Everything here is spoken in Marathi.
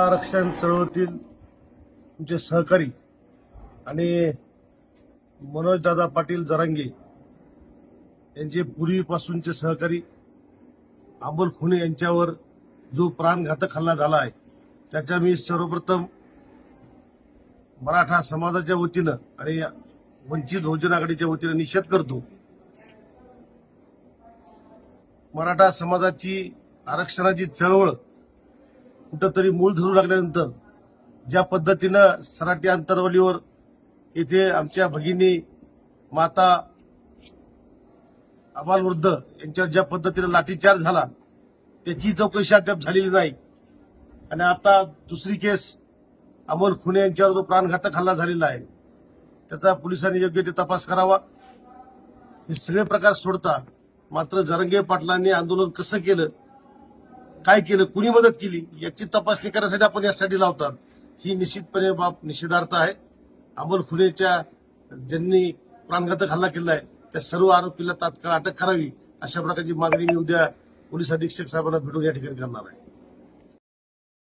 आरक्षण चळवळीतील तुमचे सहकारी आणि मनोजदादा पाटील जरांगे यांचे पूर्वीपासूनचे सहकारी अमोल खुने यांच्यावर जो प्राणघातक हल्ला झाला आहे त्याच्या मी सर्वप्रथम मराठा समाजाच्या वतीनं आणि वंचित बहुजन आघाडीच्या वतीनं निषेध करतो. मराठा समाजाची आरक्षणाची चळवळ कुठंतरी मूल धरू लागल्यानंतर ज्या पद्धतीनं सराटी अंतरवलीवर येथे आमच्या भगिनी माता अबालवृद्ध यांच्यावर ज्या पद्धतीनं लाठीचार्ज झाला त्याची चौकशी अद्याप झालेली नाही. आणि आता दुसरी केस अमोल खुने यांच्यावर जो प्राणघातक हल्ला झालेला आहे त्याचा पोलिसांनी योग्य ते तपास करावा. हे सगळे प्रकार सोडता मात्र जरंगे पाटलांनी आंदोलन कसं केलं काय केलं कुणी मदत केली याची तपासणी करण्यासाठी आपण यासाठी लावतात ही निश्चितपणे बाब निषेधार्थ आहे. अमोल खुनेच्या ज्यांनी प्राणघातक हल्ला केला आहे त्या सर्व आरोपीला तात्काळ अटक करावी अशा प्रकारची मागणी मी उद्या पोलीस अधीक्षक साहेबांना भेटून या ठिकाणी करणार आहे.